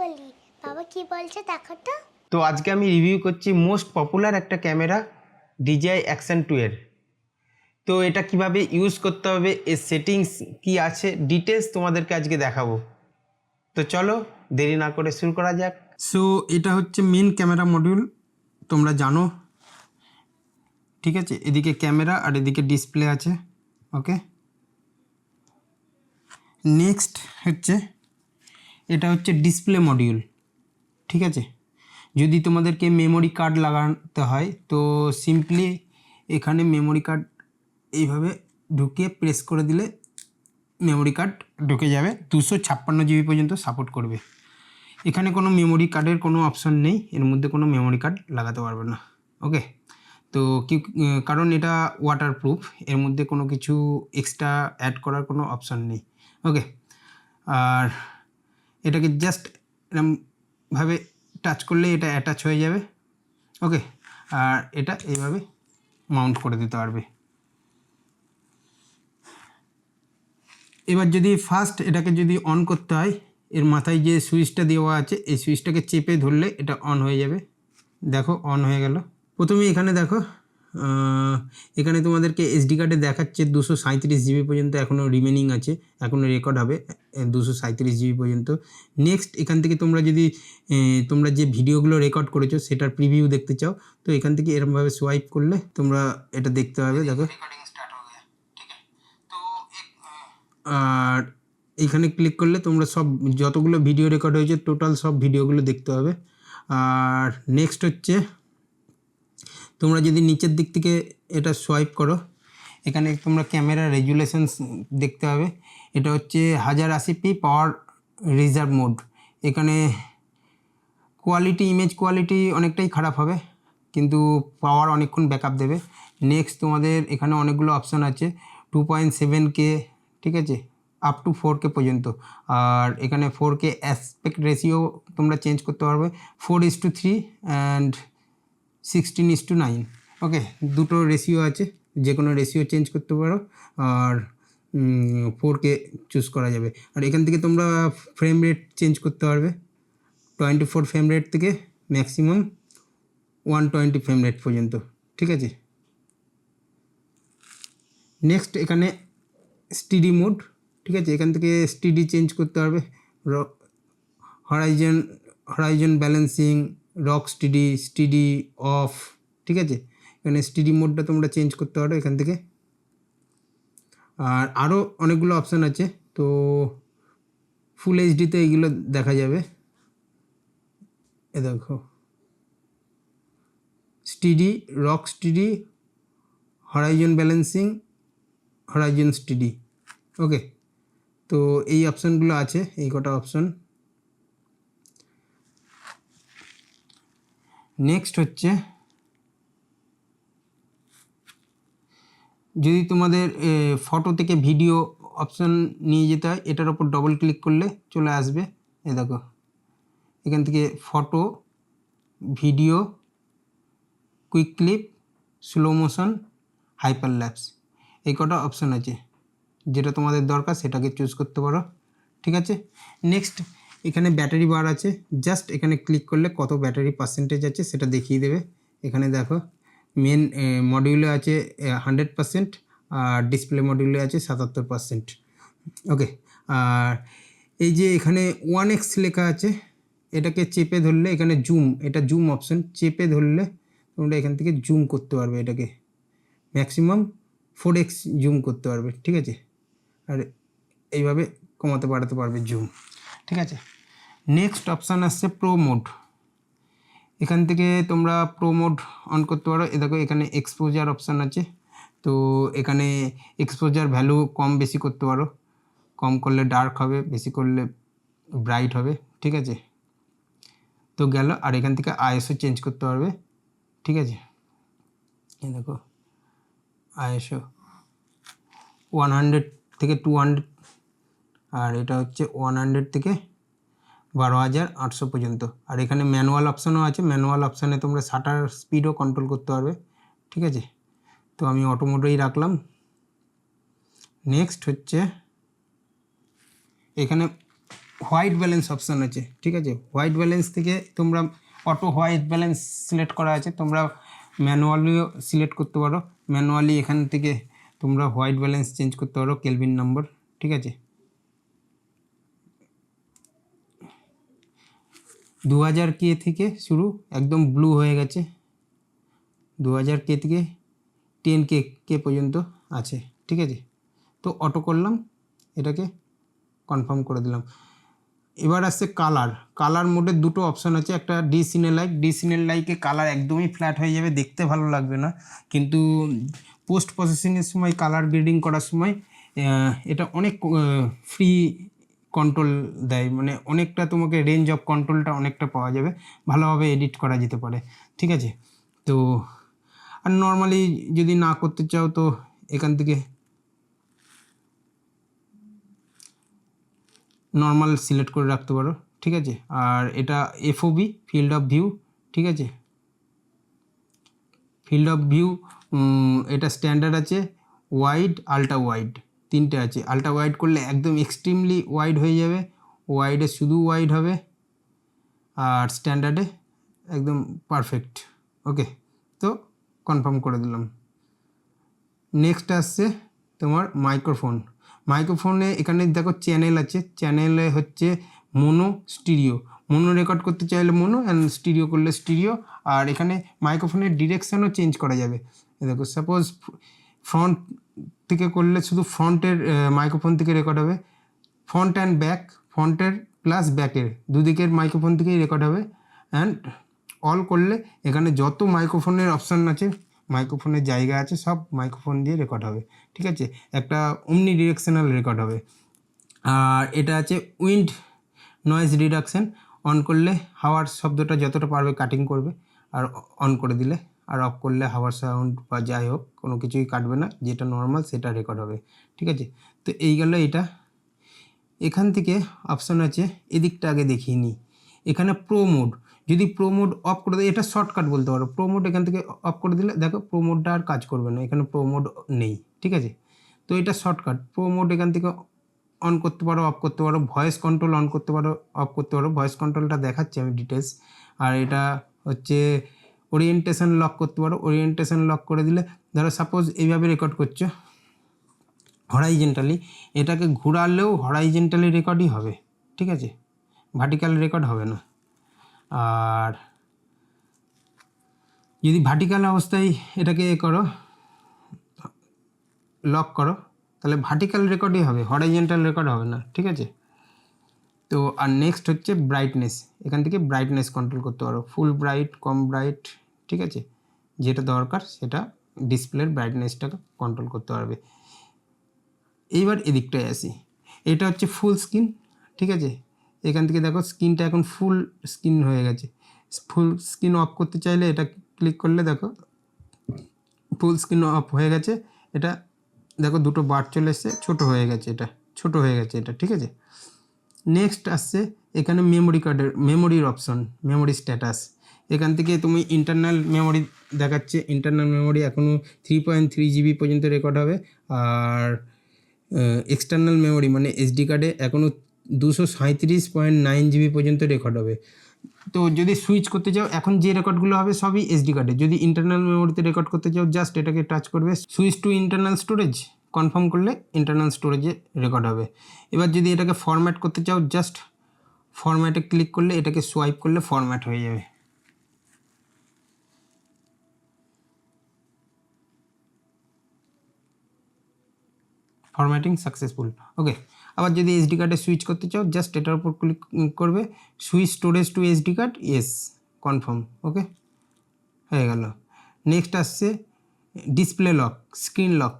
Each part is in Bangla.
করলি? বাবা কি বলছে দেখো তো। তো আজকে আমি রিভিউ করছি মোস্ট পপুলার একটা ক্যামেরা ডিজিআই অ্যাকশন টু এর। তো এটা কীভাবে ইউজ করতে হবে, এর সেটিংস কি আছে ডিটেলস তোমাদেরকে আজকে দেখাবো। তো চলো, দেরি না করে শুরু করা যাক। সো এটা হচ্ছে মেন ক্যামেরা মডিউল তোমরা জানো। ঠিক আছে? এদিকে ক্যামেরা আর এদিকে ডিসপ্লে আছে ওকে নেক্সট হচ্ছে এটা হচ্ছে ডিসপ্লে মডিউল ঠিক আছে? যদি তোমাদেরকে মেমোরি কার্ড লাগাতে হয়, তো সিম্পলি এখানে মেমোরি কার্ড এইভাবে ঢুকিয়ে প্রেস করে দিলে মেমোরি কার্ড ঢুকে যাবে। দুশো ছাপ্পান্ন জিবি পর্যন্ত সাপোর্ট করবে। এখানে কোনো মেমোরি কার্ডের কোনো অপশন নেই, এর মধ্যে কোনো মেমোরি কার্ড লাগাতে পারবে না ওকে তো কি, কারণ এটা ওয়াটারপ্রুফ এর মধ্যে কোনো কিছু এক্সট্রা অ্যাড করার কোনো অপশন নেই ওকে আর এটাকে জাস্ট এরমভাবে টাচ করলে এটা অ্যাটাচ হয়ে যাবে। ওকে আর এটা এইভাবে মাউন্ট করে দিতে পারবে। এবার যদি ফার্স্ট এটাকে যদি অন করতে হয়, এর মাথায় যে সুইচটা দেওয়া আছে, এই সুইচটাকে চেপে ধরলে এটা অন হয়ে যাবে। দেখো অন হয়ে গেল। প্রথমে এখানে দেখো এখানে তোমাদেরকে এসডি কার্ডে দেখাচ্ছে দুশো সাঁত্রিশ জিবি পর্যন্ত এখনও রিমেনিং আছে এখনও রেকর্ড হবে দুশো সাঁত্রিশ জিবি পর্যন্ত। নেক্সট এখান থেকে তোমরা যদি তোমরা যে ভিডিওগুলো রেকর্ড করেছ সেটার প্রিভিউ দেখতে চাও তো এখান থেকে এরকমভাবে সোয়াইপ করলে তোমরা এটা দেখতে পাবে দেখো। আর এখানে ক্লিক করলে তোমরা সব যতগুলো ভিডিও রেকর্ড হয়েছে টোটাল সব ভিডিওগুলো দেখতে পাবে। আর নেক্সট হচ্ছে তোমরা যদি নিচের দিক থেকে এটা সোয়াইপ করো, এখানে তোমরা ক্যামেরা রেজুলেশনস দেখতে পাবে। এটা হচ্ছে হাজার আশি পি পাওয়ার রিজার্ভ মোড এখানে কোয়ালিটি ইমেজ কোয়ালিটি অনেকটাই খারাপ হবে, কিন্তু পাওয়ার অনেকক্ষণ ব্যাকআপ দেবে। নেক্সট তোমাদের এখানে অনেকগুলো অপশান আছে টু পয়েন্ট সেভেন কে ঠিক আছে? আপ টু ফোর কে পর্যন্ত। আর এখানে ফোর কে অ্যাসপেক্ট রেশিও তোমরা চেঞ্জ করতে পারবে। Four is two three and sixteen is two nine okay দুটো রেশিও আছে যে কোনো রেশিও চেঞ্জ করতে পারো, আর ফোর কে চুজ করা যাবে। আর এখান থেকে তোমরা ফ্রেম রেট চেঞ্জ করতে পারবে। টোয়েন্টি ফোর ফ্রেম রেট থেকে maximum one twenty frame rate পর্যন্ত, ঠিক আছে? নেক্সট এখানে স্টিডি মোড ঠিক আছে? এখান থেকে স্টিডি চেঞ্জ করতে পারবে। Horizon horizon balancing rock steady steady off ঠিক আছে? এখানে স্টিডি মোডটা তোমরা চেঞ্জ করতে পারো এখান থেকে। আর আরও অনেকগুলো অপশান আছে, তো ফুল এইচডিতে এইগুলো দেখা যাবে। এ দেখো। Steady rock steady horizon balancing horizon steady okay তো এই অপশানগুলো আছে, এই কটা অপশান নেক্সট হচ্ছে, যদি তোমাদের ফটো থেকে ভিডিও অপশান নিয়ে যেতে হয়, এটার ওপর ডবল ক্লিক করলে চলে আসবে। এ দেখো, এখান থেকে photo video quick clip slow motion hyper lapse এই কটা অপশান আছে। যেটা তোমাদের দরকার, সেটাকে চুজ করতে পারো। ঠিক আছে? নেক্সট এখানে ব্যাটারি বার আছে। জাস্ট এখানে ক্লিক করলে কত ব্যাটারি পার্সেন্টেজ আছে সেটা দেখিয়ে দেবে। এখানে দেখো মেন মডিউলে আছে হান্ড্রেড পার্সেন্ট আর ডিসপ্লে মডিউলে আছে সাতাত্তর পার্সেন্ট ওকে আর এই যে এখানে ওয়ান এক্স লেখা আছে, এটাকে চেপে ধরলে এখানে জুম এটা জুম অপশন চেপে ধরলে তোমরা এখান থেকে জুম করতে পারবে এটাকে। ম্যাক্সিমাম ফোর এক্স জুম করতে পারবে, ঠিক আছে? আর এইভাবে কমাতে বাড়াতে পারবে জুম ঠিক আছে? নেক্সট অপশান আসছে প্রো মোড এখান থেকে তোমরা প্রো মোড অন করতে পারো। এ দেখো, এখানে এক্সপোজার অপশান আছে। তো এখানে এক্সপোজার ভ্যালু কম বেশি করতে পারো। কম করলে ডার্ক হবে, বেশি করলে ব্রাইট হবে, ঠিক আছে? তো গেল, আর এখান থেকে আইএসও চেঞ্জ করতে পারবে, ঠিক আছে? এই দেখো আইএসও ওয়ান হান্ড্রেড থেকে টু হান্ড্রেড আর এটা হচ্ছে ওয়ান হান্ড্রেড থেকে বারো হাজার আটশো পর্যন্ত। আর এখানে ম্যানুয়াল অপশানও আছে। ম্যানুয়াল অপশানে তোমরা শাটার স্পিডও কন্ট্রোল করতে পারবে। ঠিক আছে? তো আমি অটোমোডেই রাখলাম। নেক্সট হচ্ছে এখানে হোয়াইট ব্যালেন্স অপশান আছে। ঠিক আছে? হোয়াইট ব্যালেন্স থেকে তোমরা অটো হোয়াইট ব্যালেন্স সিলেক্ট করা আছে। তোমরা ম্যানুয়ালিও সিলেক্ট করতে পারো। ম্যানুয়ালি এখান থেকে তোমরা হোয়াইট ব্যালেন্স চেঞ্জ করতে পারো। কেলভিন নম্বর ঠিক আছে? দু হাজার কে থেকে শুরু একদম ব্লু হয়ে গেছে। দু হাজার কে থেকে টেন কে কে পর্যন্ত আছে, ঠিক আছে? তো অটো করলাম, এটাকে কনফার্ম করে দিলাম। এবার আসছে কালার কালার মোডের দুটো অপশন আছে, একটা ডি সিনে লাইক ডি সিনে লাইকে কালার একদমই ফ্ল্যাট হয়ে যাবে, দেখতে ভালো লাগবে না। কিন্তু পোস্ট প্রসেসিংয়ের সময় কালার গ্রেডিং করার সময় এটা অনেক ফ্রি কন্ট্রোল দেয়। মানে অনেকটা তোমাকে রেঞ্জ অফ কন্ট্রোলটা অনেকটা পাওয়া যাবে। ভালোভাবে এডিট করা যেতে পারে। ঠিক আছে? তো, আর নর্মালি যদি না করতে চাও তো এখান থেকে নর্মাল সিলেক্ট করে রাখতে পারো। ঠিক আছে? আর এটা এফওবি ফিল্ড অফ ভিউ ঠিক আছে? ফিল্ড অফ ভিউ এটা স্ট্যান্ডার্ড আছে। ওয়াইড আলট্রা ওয়াইড তিনটে আছে। আলট্রা ওয়াইড করলে একদম এক্সট্রিমলি ওয়াইড হয়ে যাবে। ওয়াইডে শুধু ওয়াইড হবে আর স্ট্যান্ডার্ডে একদম পারফেক্ট ওকে তো কনফার্ম করে দিলাম। নেক্সট আসছে তোমার মাইক্রোফোন মাইক্রোফোনে এখানে দেখো চ্যানেল আছে। চ্যানেলে হচ্ছে মোনো স্টিরিও মোনো রেকর্ড করতে চাইলে মোনো অ্যান্ড স্টিরিও করলে স্টিরিও আর এখানে মাইক্রোফোনের ডিরেকশানও চেঞ্জ করা যাবে। দেখো সাপোজ ফ্রন্ট থেকে করলে শুধু ফ্রন্টের মাইক্রোফোন থেকে রেকর্ড হবে। ফ্রন্ট অ্যান্ড ব্যাক ফ্রন্টের প্লাস ব্যাকের দুদিকের মাইক্রোফোন থেকেই রেকর্ড হবে। অ্যান্ড অল করলে এখানে যত মাইক্রোফোনের অপশান আছে মাইক্রোফোনের জায়গা আছে, সব মাইক্রোফোন দিয়ে রেকর্ড হবে। ঠিক আছে? একটা অমনি ডিরেকশনাল রেকর্ড হবে। আর এটা আছে উইন্ড নয়েজ রিডাকশন অন করলে হাওয়ার শব্দটা যতটা পারবে কাটিং করবে, আর অন করে দিলে আর অফ করলে হাওয়ার সাউন্ড বা যাই হোক, কোনো কিছুই কাটবে না, যেটা নর্মাল সেটা রেকর্ড হবে, ঠিক আছে? তো এই গেল এটা। এখান থেকে অপশান আছে, এদিকটা আগে দেখিয়ে নিই। এখানে প্রো মোড যদি প্রো মোড অফ করে দেয়, এটা শর্টকাট বলতে পারো। প্রো মোড এখান থেকে অফ করে দিলে, দেখো প্রো মোডটা আর কাজ করবে না, এখানে প্রো মোড নেই, ঠিক আছে? তো এটা শর্টকাট প্রো মোড এখান থেকে অন করতে পারো অফ করতে পারো ভয়েস কন্ট্রোল অন করতে পারো অফ করতে পারো ভয়েস কন্ট্রোলটা দেখাচ্ছি আমি ডিটেলস আর এটা হচ্ছে ওরিয়েন্টেশন লক করতে পারো। ওরিয়েন্টেশন লক করে দিলে, ধরো সাপোজ এইভাবে রেকর্ড করছ হরাইজেন্টালি এটাকে ঘোরালেও হরাইজেন্টালি রেকর্ডই হবে, ঠিক আছে? ভার্টিক্যাল রেকর্ড হবে না। আর যদি ভার্টিক্যাল অবস্থায় এটাকে এ করো লক করো, তাহলে ভার্টিক্যাল রেকর্ডই হবে হরাইজেন্টাল রেকর্ড হবে না, ঠিক আছে? তো আর নেক্সট হচ্ছে ব্রাইটনেস এখান থেকে ব্রাইটনেস কন্ট্রোল করতে পারো। ফুল ব্রাইট কম ব্রাইট ঠিক আছে? যেটা দরকার সেটা ডিসপ্লের ব্রাইটনেসটাকে কন্ট্রোল করতে পারবে। এইবার এদিকটায় আসি। এটা হচ্ছে ফুল স্ক্রিন ঠিক আছে? এখান থেকে দেখো স্ক্রিনটা এখন ফুল স্ক্রিন হয়ে গেছে। ফুল স্ক্রিন অফ করতে চাইলে এটা ক্লিক করলে দেখো ফুল স্ক্রিন অফ হয়ে গেছে। এটা দেখো দুটো বার চলে এসছে, ছোটো হয়ে গেছে এটা, ছোট হয়ে গেছে এটা, ঠিক আছে? নেক্সট আসছে এখানে মেমোরি কার্ডের মেমোরির অপশন মেমোরি স্ট্যাটাস এখান থেকে তুমি ইন্টারনাল মেমোরি দেখাচ্ছে ইন্টারনাল মেমোরি এখনও থ্রি পয়েন্ট থ্রি জিবি পর্যন্ত রেকর্ড হবে। আর এক্সটার্নাল মেমোরি মানে এসডি কার্ডে এখনও দুশো সাঁত্রিশ পয়েন্ট নাইন জিবি পর্যন্ত রেকর্ড হবে। তো যদি সুইচ করতে চাও, এখন যে রেকর্ডগুলো হবে সবই এসডি কার্ডে যদি ইন্টারনাল মেমোরিতে রেকর্ড করতে চাও জাস্ট এটাকে টাচ করবে। Switch to internal storage confirm করলে ইন্টারনাল স্টোরেজে রেকর্ড হবে। এবার যদি এটাকে ফরম্যাট করতে চাও জাস্ট ফরম্যাটে ক্লিক করলে এটাকে সোয়াইপ করলে ফরম্যাট হয়ে যাবে। ফরম্যাটিং সাকসেসফুল ওকে আবার যদি এসডি কার্ডে সুইচ করতে চাও জাস্ট এটার উপর ক্লিক করবে switch storage to SD card yes confirm okay হয়ে গেল। নেক্সট আসছে ডিসপ্লে লক স্ক্রিন লক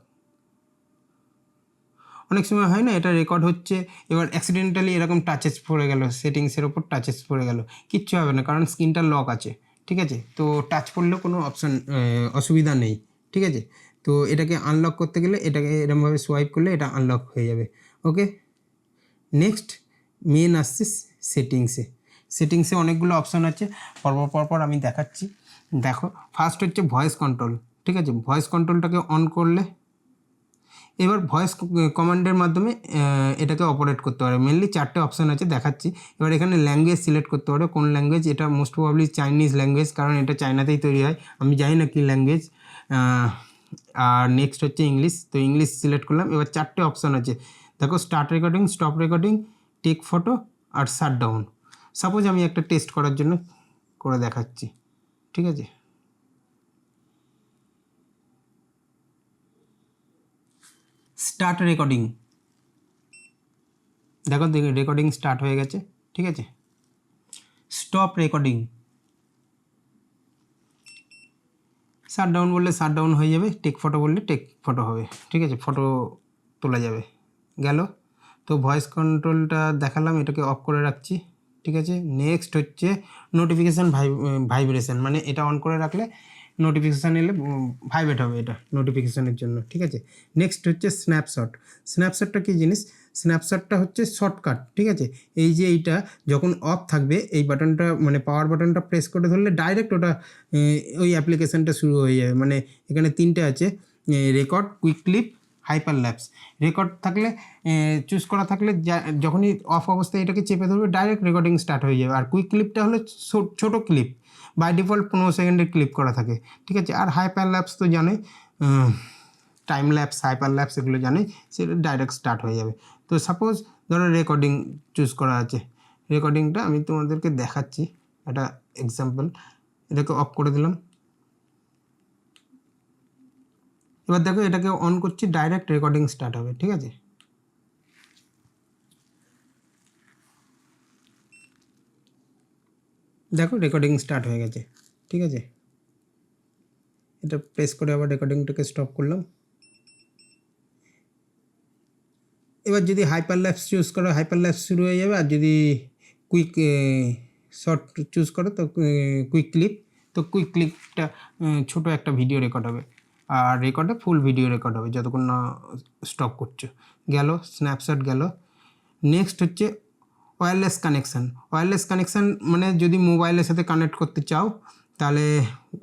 অনেক সময় হয় না, এটা রেকর্ড হচ্ছে, এবার অ্যাক্সিডেন্টালি এরকম টাচেস পড়ে গেল সেটিংসের ওপর টাচেস পড়ে গেল, কিচ্ছু হবে না, কারণ স্ক্রিনটা লক আছে, ঠিক আছে? তো টাচ পড়লেও কোনো অপশান অসুবিধা নেই, ঠিক আছে? তো এটাকে আনলক করতে গেলে এটাকে এরকমভাবে সোয়াইপ করলে এটা আনলক হয়ে যাবে ওকে নেক্সট মেন আসছে সেটিংসে সেটিংসে অনেকগুলো অপশান আছে, পরপর পরপর আমি দেখাচ্ছি, দেখো ফার্স্ট হচ্ছে ভয়েস কন্ট্রোল ঠিক আছে? ভয়েস কন্ট্রোলটাকে অন করলে এবার ভয়েস কমান্ডের মাধ্যমে এটাকে অপারেট করতে পারে। মেনলি চারটে অপশান আছে, দেখাচ্ছি। এবার এখানে ল্যাঙ্গুয়েজ সিলেক্ট করতে পারে, কোন ল্যাঙ্গুয়েজ এটা মোস্ট প্রবাবলি চাইনিজ ল্যাঙ্গুয়েজ কারণ এটা চায়নাতেই তৈরি হয়। আমি জানি না কী ল্যাঙ্গুয়েজ আর নেক্সট হচ্ছে ইংলিশ তো ইংলিশ সিলেক্ট করলাম। এবার চারটে অপশান আছে। দেখো start recording stop recording take photo আর শাট ডাউন সাপোজ আমি একটা টেস্ট করার জন্য করে দেখাচ্ছি। ঠিক আছে? স্টার্ট রেকর্ডিং দেখো রেকর্ডিং স্টার্ট হয়ে গেছে, ঠিক আছে? স্টপ রেকর্ডিং শাট ডাউন বললে শাট ডাউন হয়ে যাবে টেক ফটো বললে টেক ফটো হবে, ঠিক আছে? ফটো তোলা যাবে। গেল। তো ভয়েস কন্ট্রোলটা দেখালাম, এটাকে অফ করে রাখছি, ঠিক আছে? নেক্সট হচ্ছে নোটিফিকেশান ভাই ভাইব্রেশন মানে এটা অন করে রাখলে নোটিফিকেশান এলে ভাইব্রেট হবে এটা নোটিফিকেশানের জন্য, ঠিক আছে? নেক্সট হচ্ছে স্ন্যাপশট স্ন্যাপশটটা কী জিনিস? স্ন্যাপশটটা হচ্ছে শর্টকাট ঠিক আছে? এই যে এইটা যখন অফ থাকবে, এই বাটনটা মানে পাওয়ার বাটনটা প্রেস করে ধরলে ডাইরেক্ট ওটা ওই অ্যাপ্লিকেশানটা শুরু হয়ে যাবে মানে এখানে তিনটে আছে record quick clip hyper lapse record থাকলে চুজ করা থাকলে যখনই অফ অবস্থায় এটাকে চেপে ধরবে ডাইরেক্ট রেকর্ডিং স্টার্ট হয়ে যাবে। আর কুইক ক্লিপটা হলো ছোট ক্লিপ বাই ডিফল্ট পনেরো সেকেন্ডের ক্লিপ করা থাকে, ঠিক আছে? আর হাইপার ল্যাপস তো জানোই টাইম ল্যাপস হাইপার ল্যাপস এগুলো জানোই, সেটা ডাইরেক্ট স্টার্ট হয়ে যাবে। তো সাপোজ ধরো রেকর্ডিং চুজ করা আছে। রেকর্ডিংটা আমি তোমাদেরকে দেখাচ্ছি, একটা এক্সাম্পল এটাকে অফ করে দিলাম। এবার দেখো এটাকে অন করছি ডাইরেক্ট রেকর্ডিং স্টার্ট হবে, ঠিক আছে? দেখো রেকর্ডিং স্টার্ট হয়ে গেছে, ঠিক আছে? এটা প্রেস করে আবার রেকর্ডিংটাকে স্টপ করলাম। এবার যদি হাইপার ল্যাপস চুজ করো হাইপার ল্যাপস শুরু হয়ে যাবে, আর যদি কুইক শর্ট চুজ করো, তো কুইক ক্লিপ তো কুইক ক্লিপটা ছোট একটা ভিডিও রেকর্ড হবে। আর রেকর্ডে ফুল ভিডিও রেকর্ড হবে, যতক্ষণ না স্টপ করছ। গেল স্ন্যাপশট গেল। নেক্সট হচ্ছে ওয়্যারলেস কানেকশান ওয়্যারলেস কানেকশান মানে যদি মোবাইলের সাথে কানেক্ট করতে চাও, তাহলে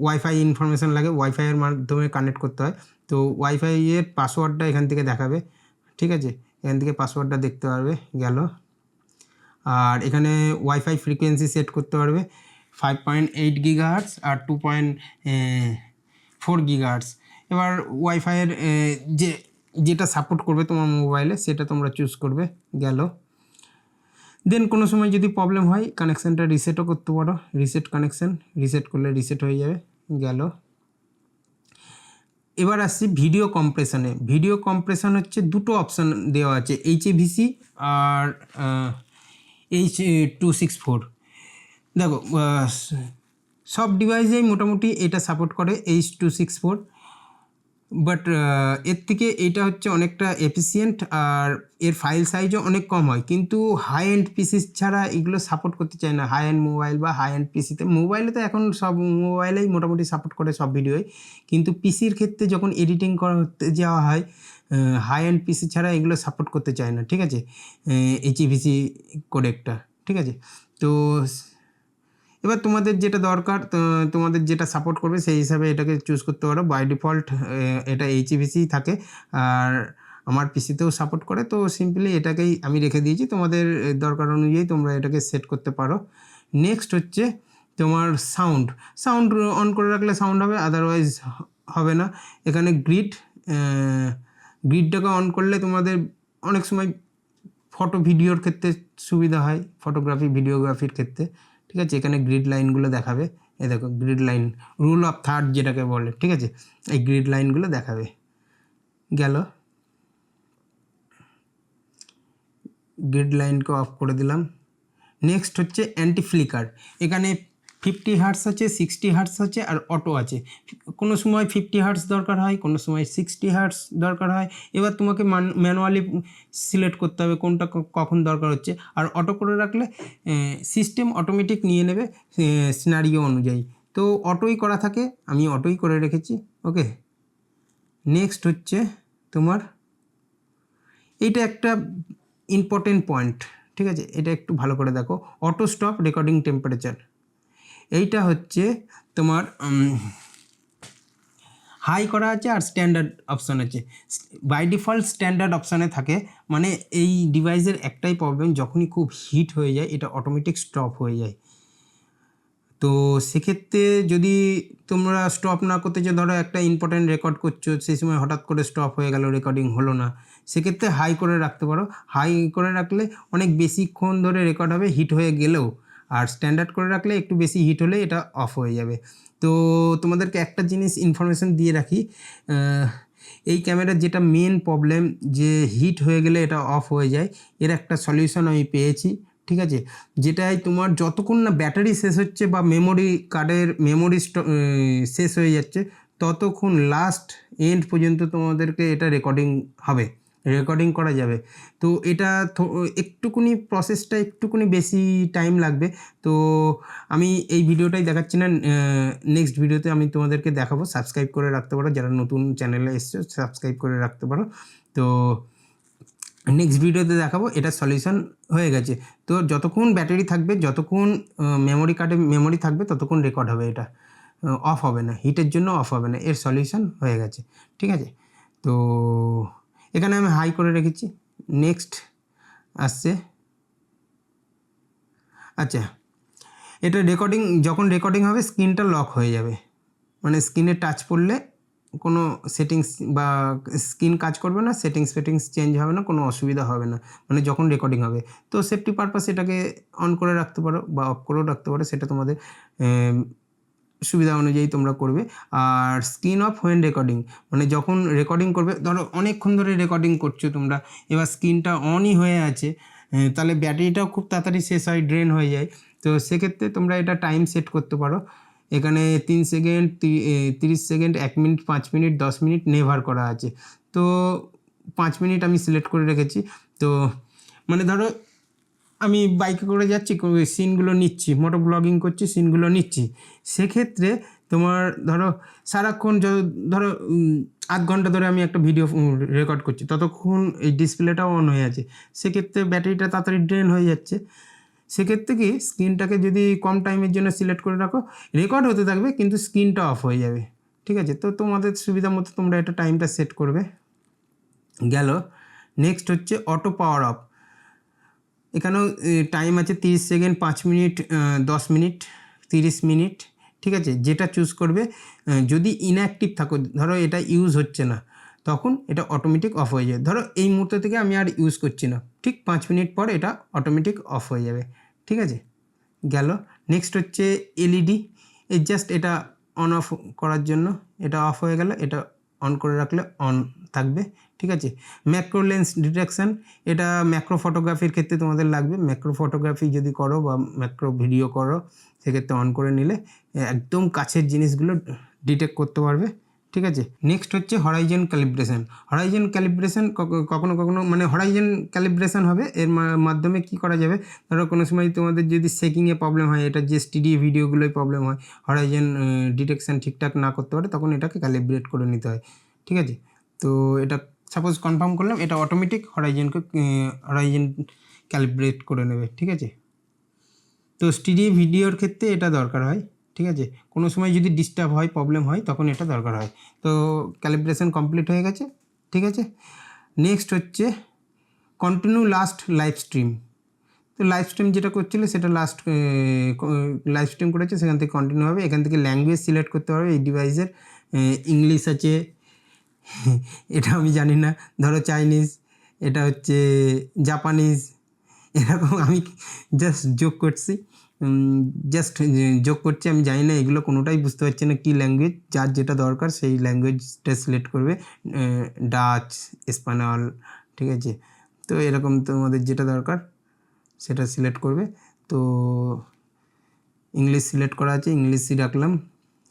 ওয়াইফাই ইনফরমেশান লাগে। ওয়াইফাইয়ের মাধ্যমে কানেক্ট করতে হয়। তো ওয়াইফাইয়ের পাসওয়ার্ডটা এখান থেকে দেখাবে। ঠিক আছে? এখান থেকে পাসওয়ার্ডটা দেখতে পারবে, গেল। আর এখানে ওয়াইফাই ফ্রিকোয়েন্সি সেট করতে পারবে। ফাইভ পয়েন্ট এইট গিগাহার্টস আর টু পয়েন্ট ফোর গিগাহার্টস এবার ওয়াইফাইয়ের যে, যেটা সাপোর্ট করবে তোমার মোবাইলে সেটা তোমরা চুজ করবে। গেল। দেন কোনো সময় যদি প্রবলেম হয় কানেকশানটা রিসেটও করতে পারো। রিসেট কানেকশান রিসেট করলে রিসেট হয়ে যাবে, গেল। এবার আসছি ভিডিও কম্প্রেশনে ভিডিও কম্প্রেশন হচ্ছে দুটো অপশান দেওয়া আছে এইচ এইচএভিসি আর এইচ টু সিক্স ফোর দেখো সব ডিভাইসেই মোটামুটি এটা সাপোর্ট করে H two six four but এর থেকে এটা হচ্ছে অনেকটা এফিসিয়েন্ট আর এর ফাইল সাইজও অনেক কম হয়। কিন্তু হাই এন্ড পিসি ছাড়া এগুলো সাপোর্ট করতে চায় না। হাই এন্ড মোবাইল বা হাই এন্ড পিসিতে মোবাইলে তো এখন সব মোবাইলেই মোটামুটি সাপোর্ট করে সব ভিডিওই কিন্তু পিসির ক্ষেত্রে যখন এডিটিং করা হতে যাওয়া হয় হাই এন্ড পিসি ছাড়া এগুলো সাপোর্ট করতে চায় না। ঠিক আছে? এইচইভিসি কোডেকটা ঠিক আছে? তো এবার তোমাদের যেটা দরকার তোমাদের যেটা সাপোর্ট করবে সেই হিসাবে এটাকে চুজ করতে পারো। বাই ডিফল্ট এটা এইচইভিসি থাকে। আর আমার পিসিতেও সাপোর্ট করে। তো সিম্পলি এটাকেই আমি রেখে দিয়েছি। তোমাদের দরকার অনুযায়ী তোমরা এটাকে সেট করতে পারো। নেক্সট হচ্ছে তোমার সাউন্ড সাউন্ড অন করে রাখলে সাউন্ড হবে আদারওয়াইজ হবে না। এখানে গ্রিড গ্রিডটাকে অন করলে তোমাদের অনেক সময় ফটো ভিডিওর ক্ষেত্রে সুবিধা হয় ফটোগ্রাফি ভিডিওগ্রাফির ক্ষেত্রে। ঠিক আছে? এখানে গ্রিড লাইনগুলো দেখাবে। এ দেখো grid line rule of third যেটাকে বলে, ঠিক আছে? এই গ্রিড লাইনগুলো দেখাবে। গেল। গ্রিড লাইনকে অফ করে দিলাম। নেক্সট হচ্ছে অ্যান্টি ফ্লিকার এখানে ফিফটি হার্টস আছে সিক্সটি হার্টস আছে আর অটো আছে। কোনো সময় ফিফটি হার্টস দরকার হয়, কোনো সময় সিক্সটি হার্টস দরকার হয়। এবার তোমাকে ম্যানুয়ালি সিলেক্ট করতে হবে কোনটা কখন দরকার হচ্ছে। আর অটো করে রাখলে সিস্টেম অটোমেটিক নিয়ে নেবে সিনারিও অনুযায়ী। তো অটোই করা থাকে, আমি অটোই করে রেখেছি ওকে নেক্সট হচ্ছে তোমার, এইটা একটা ইম্পর্টেন্ট পয়েন্ট ঠিক আছে? এটা একটু ভালো করে দেখো। অটো স্টপ রেকর্ডিং টেম্পারেচার এইটা হচ্ছে তোমার হাই করা আছে আর স্ট্যান্ডার্ড অপশান আছে। বাই ডিফল্ট স্ট্যান্ডার্ড অপশানে থাকে মানে এই ডিভাইসের একটাই প্রবলেম যখনই খুব হিট হয়ে যায়, এটা অটোমেটিক স্টপ হয়ে যায়। তো সেক্ষেত্রে যদি তোমরা স্টপ না করতে চাও, ধরো একটা ইম্পর্ট্যান্ট রেকর্ড করছ, সেই সময় হঠাৎ করে স্টপ হয়ে গেল রেকর্ডিং হলো না, সেক্ষেত্রে হাই করে রাখতে পারো। হাই করে রাখলে অনেক বেশিক্ষণ ধরে রেকর্ড হবে হিট হয়ে গেলেও। আর স্ট্যান্ডার্ড করে রাখলে একটু বেশি হিট হলে এটা অফ হয়ে যাবে। তো তোমাদেরকে একটা জিনিস ইনফরমেশন দিয়ে রাখি এই ক্যামেরার যেটা মেন প্রবলেম যে হিট হয়ে গেলে এটা অফ হয়ে যায়, এর একটা সলিউশন আমি পেয়েছি, ঠিক আছে? যেটাই তোমার যতক্ষণ না ব্যাটারি শেষ হচ্ছে বা মেমোরি কার্ডের মেমোরি শেষ হয়ে যাচ্ছে, ততক্ষণ লাস্ট এন্ড পর্যন্ত তোমাদেরকে এটা রেকর্ডিং হবে। রেকর্ডিং করা যাবে। তো এটা একটুকুনি প্রসেসটা একটুকুনি বেশি টাইম লাগবে। তো আমি এই ভিডিওটাই দেখাচ্ছি না নেক্সট ভিডিওতে আমি তোমাদেরকে দেখাবো। সাবস্ক্রাইব করে রাখতে পারো। যারা নতুন চ্যানেলে এসছো সাবস্ক্রাইব করে রাখতে পারো। তো নেক্সট ভিডিওতে দেখাবো। এটা সলিউশন হয়ে গেছে। তো যতক্ষণ ব্যাটারি থাকবে, যতক্ষণ মেমোরি কার্ডে মেমোরি থাকবে, ততক্ষণ রেকর্ড হবে এটা। অফ হবে না। হিটের জন্য অফ হবে না। এর সলিউশন হয়ে গেছে। ঠিক আছে? তো এখানে আমি হাই করে রেখেছি। নেক্সট আসছে। আচ্ছা এটা রেকর্ডিং যখন রেকর্ডিং হবে স্ক্রিনটা লক হয়ে যাবে। মানে স্ক্রিনে টাচ করলে কোনো সেটিংস বা স্ক্রিন কাজ করবে না সেটিংস ফেটিংস চেঞ্জ হবে না, কোনো অসুবিধা হবে না। মানে যখন রেকর্ডিং হবে। তো সেফটি পারপাস এটাকে অন করে রাখতে পারো বা অফ করেও রাখতে পারো, সেটা তোমাদের সুবিধা অনুযায়ী তোমরা করবে। আর স্ক্রিন অফ হোয়েন রেকর্ডিং মানে যখন রেকর্ডিং করবে, ধরো অনেকক্ষণ ধরে রেকর্ডিং করছ তোমরা, এবার স্ক্রিনটা অনই হয়ে আছে তাহলে ব্যাটারিটাও খুব তাড়াতাড়ি শেষ হয় ড্রেন হয়ে যায়। তো সেক্ষেত্রে তোমরা এটা টাইম সেট করতে পারো। এখানে তিন সেকেন্ড তিরিশ সেকেন্ড এক মিনিট পাঁচ মিনিট দশ মিনিট নেভার করা আছে। তো পাঁচ মিনিট আমি সিলেক্ট করে রেখেছি। তো মানে ধরো আমি বাইকে করে যাচ্ছি সিনগুলো নিচ্ছি, মোটো ব্লগিং করছি সিনগুলো নিচ্ছি। সেক্ষেত্রে তোমার ধরো সারাক্ষণ য- ধরো আধ ঘণ্টা ধরে আমি একটা ভিডিও রেকর্ড করছি, ততক্ষণ এই ডিসপ্লেটাও অন হয়ে আছে। সেক্ষেত্রে ব্যাটারিটা তাড়াতাড়ি ড্রেন হয়ে যাচ্ছে। সেক্ষেত্রে কি স্ক্রিনটাকে যদি কম টাইমের জন্য সিলেক্ট করে রাখো রেকর্ড হতে থাকবে, কিন্তু স্ক্রিনটা অফ হয়ে যাবে। ঠিক আছে? তো তোমাদের সুবিধা মতো তোমরা এটা টাইমটা সেট করবে। গেল। নেক্সট হচ্ছে অটো পাওয়ার অফ এখানেও টাইম আছে তিরিশ সেকেন্ড পাঁচ মিনিট দশ মিনিট তিরিশ মিনিট ঠিক আছে? যেটা চুজ করবে যদি ইনঅ্যাক্টিভ থাকো, ধরো এটা ইউজ হচ্ছে না, তখন এটা অটোমেটিক অফ হয়ে যাবে। ধরো এই মুহূর্ত থেকে আমি আর ইউজ করছি না, ঠিক পাঁচ মিনিট পর এটা অটোমেটিক অফ হয়ে যাবে, ঠিক আছে? গেল নেক্সট হচ্ছে এলইডি এই জাস্ট এটা অন অফ করার জন্য, এটা অফ হয়ে গেল, এটা অন করে রাখলে অন থাকবে, ঠিক আছে? ম্যাক্রো লেন্স ডিটেকশান এটা ম্যাক্রো ফটোগ্রাফির ক্ষেত্রে তোমাদের লাগবে। ম্যাক্রো ফটোগ্রাফি যদি করো বা ম্যাক্রো ভিডিও করো, সেক্ষেত্রে অন করে নিলে, একদম কাছের জিনিসগুলো ডিটেক্ট করতে পারবে। ঠিক আছে? নেক্সট হচ্ছে হরাইজেন ক্যালিব্রেশন হরাইজেন ক্যালিব্রেশন কখনো কখনো মানে হরাইজেন ক্যালিব্রেশন হবে, এর মাধ্যমে কি করা যাবে? ধরো কোনো সময় তোমাদের যদি সেকিংয়ে প্রবলেম হয়, এটা যে স্টিডি ভিডিওগুলোই প্রবলেম হয় হরাইজেন ডিটেকশন ঠিকঠাক না করতে পারে, তখন এটাকে ক্যালিব্রেট করে নিতে হয়। ঠিক আছে? তো এটা সাপোজ কনফার্ম করলাম, এটা অটোমেটিক হরাইজেনকে হরাইজেন ক্যালিব্রেট করে নেবে। ঠিক আছে? তো স্টিডি ভিডিওর ক্ষেত্রে এটা দরকার হয়। ঠিক আছে? কোনো সময় যদি ডিস্টার্ব হয় প্রবলেম হয়, তখন এটা দরকার হয়। তো ক্যালিব্রেশন কমপ্লিট হয়ে গেছে, ঠিক আছে? নেক্সট হচ্ছে কন্টিনিউ লাস্ট লাইভ স্ট্রিম তো লাইভ স্ট্রিম যেটা করছিল, সেটা লাস্ট লাইভ স্ট্রিম করেছে, সেখান থেকে কন্টিনিউ হবে। এখান থেকে ল্যাঙ্গুয়েজ সিলেক্ট করতে পারবে এই ডিভাইসের ইংলিশ আছে। এটা আমি জানি না। ধরো চাইনিজ এটা হচ্ছে জাপানিজ এরকম আমি জাস্ট যোগ করছি। জাস্ট যোগ করছি, আমি জানি না, এগুলো কোনোটাই বুঝতে পারছি না কী ল্যাঙ্গুয়েজ যার যেটা দরকার সেই ল্যাঙ্গুয়েজটা সিলেক্ট করবে ডাচ স্পানল ঠিক আছে? তো এরকম তোমাদের যেটা দরকার, সেটা সিলেক্ট করবে। তো ইংলিশ সিলেক্ট করা আছে ইংলিশই রাখলাম,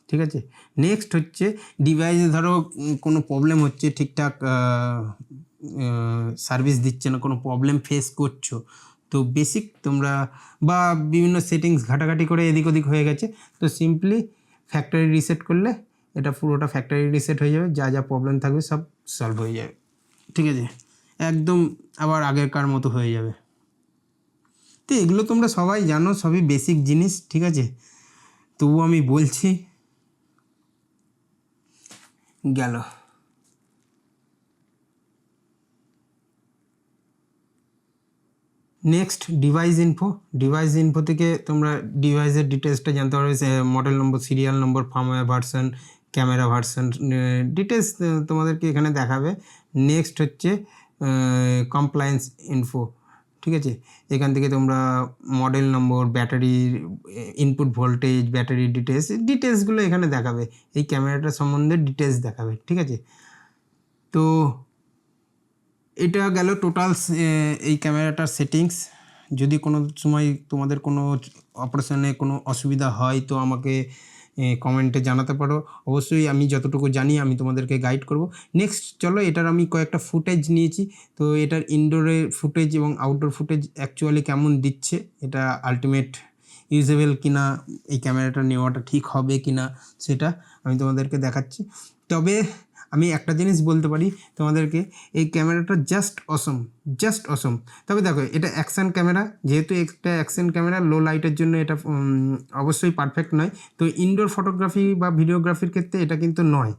ঠিক আছে? নেক্সট হচ্ছে ডিভাইসে ধরো কোনো প্রবলেম হচ্ছে, ঠিকঠাক সার্ভিস দিচ্ছে না, কোনো প্রবলেম ফেস করছ তো বেসিক তোমরা বা বিভিন্ন সেটিংস ঘাটাঘাটি করে এদিক ওদিক হয়ে গেছে, তো সিম্পলি ফ্যাক্টরি রিসেট করলে এটা পুরোটা ফ্যাক্টরি রিসেট হয়ে যাবে, যা যা প্রবলেম থাকবে সব সলভ হয়ে যাবে। ঠিক আছে? একদম আবার আগেরকার মতো হয়ে যাবে। তো এগুলো তোমরা সবাই জানো, সবই বেসিক জিনিস, ঠিক আছে? তবু আমি বলছি, গেল। Next device info device info থেকে তোমরা ডিভাইসের ডিটেলসটা জানতে পারবে। Model number serial number firmware version camera version details তোমাদেরকে এখানে দেখাবে। নেক্সট হচ্ছে কমপ্লায়েন্স ইনফো ঠিক আছে? এখান থেকে তোমরা মডেল নম্বর ব্যাটারির ইনপুট ভোল্টেজ ব্যাটারি ডিটেলস ডিটেলসগুলো এখানে দেখাবে। এই ক্যামেরাটার সম্বন্ধে ডিটেলস দেখাবে, ঠিক আছে? তো এটা গেল টোটাল এই ক্যামেরাটার সেটিংস যদি কোনো সময় তোমাদের কোনো অপারেশনে কোনো অসুবিধা হয়, তো আমাকে কমেন্টে জানাতে পারো। অবশ্যই আমি যতটুকু জানি, আমি তোমাদেরকে গাইড করব। নেক্সট চলো এটার আমি কয়েকটা ফুটেজ নিয়েছি। তো এটার ইনডোরের ফুটেজ এবং আউটডোর ফুটেজ অ্যাকচুয়ালি কেমন দিচ্ছে, এটা আলটিমেট ইউজেবল কিনা, এই ক্যামেরাটা নেওয়াটা ঠিক হবে কিনা, সেটা আমি তোমাদেরকে দেখাচ্ছি। তবে আমি একটা জিনিস বলতে পারি তোমাদেরকে, এই ক্যামেরাটা জাস্ট অসম জাস্ট অসম তবে দেখো, এটা অ্যাকশন ক্যামেরা যেহেতু একটা অ্যাকশন ক্যামেরা লো লাইটের জন্য এটা অবশ্যই পারফেক্ট নয়। তো ইনডোর ফটোগ্রাফি বা ভিডিওগ্রাফির ক্ষেত্রে এটা কিন্তু নয়।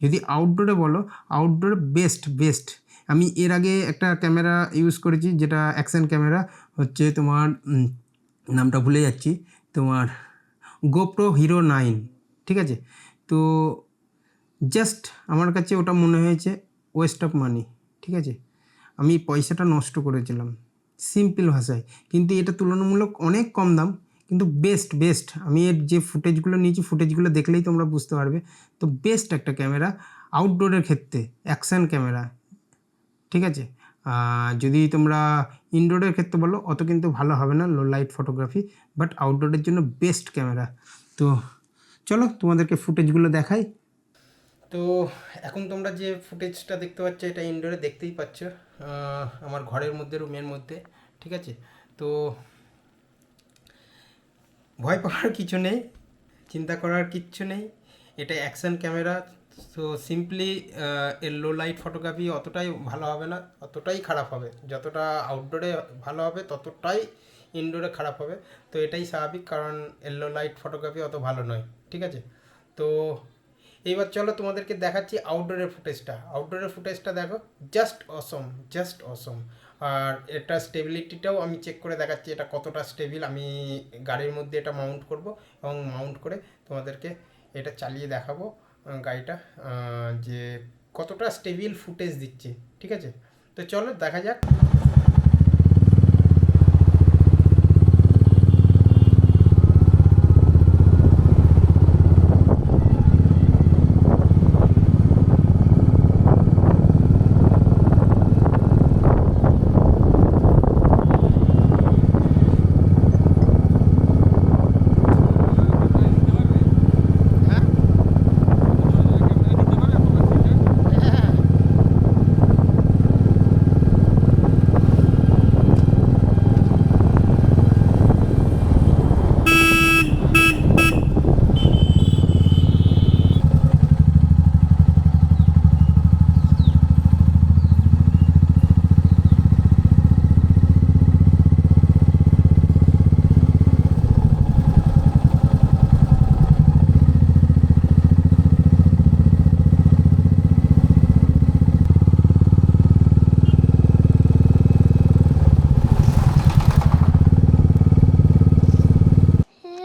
যদি আউটডোরে বলো আউটডোরে বেস্ট বেস্ট আমি এর আগে একটা ক্যামেরা ইউজ করেছি, যেটা অ্যাকশন ক্যামেরা হচ্ছে তোমার নামটা ভুলে যাচ্ছি, তোমার গোপ্রো হিরো নাইন ঠিক আছে? তো জাস্ট আমার কাছে ওটা মনে হয়েছে ওয়েস্ট অফ মানি ঠিক আছে? আমি পয়সাটা নষ্ট করেছিলাম সিম্পল ভাষায়। কিন্তু এটা তুলনামূলক অনেক কম দাম, কিন্তু বেস্ট বেস্ট আমি এর যে ফুটেজগুলো নিয়েছি, ফুটেজগুলো দেখলেই তোমরা বুঝতে পারবে। তো বেস্ট একটা ক্যামেরা আউটডোরের ক্ষেত্রে অ্যাকশান ক্যামেরা, ঠিক আছে? যদি তোমরা ইনডোরের ক্ষেত্রে বলো, অত কিন্তু ভালো হবে না লো লাইট ফটোগ্রাফি বাট আউটডোরের জন্য বেস্ট ক্যামেরা। তো চলো তোমাদেরকে ফুটেজগুলো দেখাই। তো এখন তোমরা যে ফুটেজটা দেখতে পাচ্ছ, এটা ইনডোরে দেখতেই পাচ্ছ আমার ঘরের মধ্যে রুমের মধ্যে, ঠিক আছে? তো ভয় পাওয়ার কিছু নেই, চিন্তা করার কিচ্ছু নেই, এটা অ্যাকশন ক্যামেরা তো সিম্পলি এর লো লাইট ফটোগ্রাফি অতটাই ভালো হবে না, অতটাই খারাপ হবে। যতটা আউটডোরে ভালো হবে, ততটাই ইনডোরে খারাপ হবে। তো এটাই স্বাভাবিক, কারণ লো লাইট ফটোগ্রাফি অত ভালো নয়, ঠিক আছে? তো এইবার চলো তোমাদেরকে দেখাচ্ছি আউটডোরের ফুটেজটা আউটডোরের ফুটেজটা দেখো জাস্ট অসম জাস্ট অসম আর এটা স্টেবিলিটিটাও আমি চেক করে দেখাচ্ছি, এটা কতটা স্টেবিল আমি গাড়ির মধ্যে এটা মাউন্ট করব এবং মাউন্ট করে তোমাদেরকে এটা চালিয়ে দেখাবো গাড়িটা যে কতটা স্টেবিল ফুটেজ দিচ্ছে, ঠিক আছে? তো চলো দেখা যাক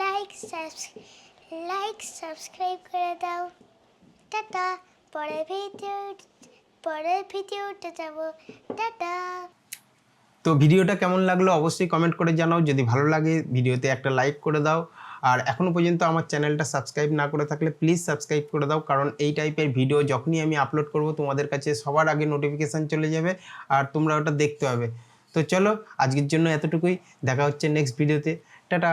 লাইক লাইক সাবস্ক্রাইব করে দাও টাটা, পরের ভিডিও পরের ভিডিওতে যাব। টাটা। তো ভিডিওটা কেমন লাগল অবশ্যই কমেন্ট করে জানাও। যদি ভালো লাগে ভিডিওতে একটা লাইক করে দাও। আর এখনও পর্যন্ত আমার চ্যানেলটা সাবস্ক্রাইব না করে থাকলে প্লিজ সাবস্ক্রাইব করে দাও। কারণ এই টাইপের ভিডিও যখনই আমি আপলোড করব, তোমাদের কাছে সবার আগে নোটিফিকেশান চলে যাবে আর তোমরা ওটা দেখতে পাবে। তো চলো, আজকের জন্য এতটুকুই। দেখা হচ্ছে নেক্সট ভিডিওতে টাটা।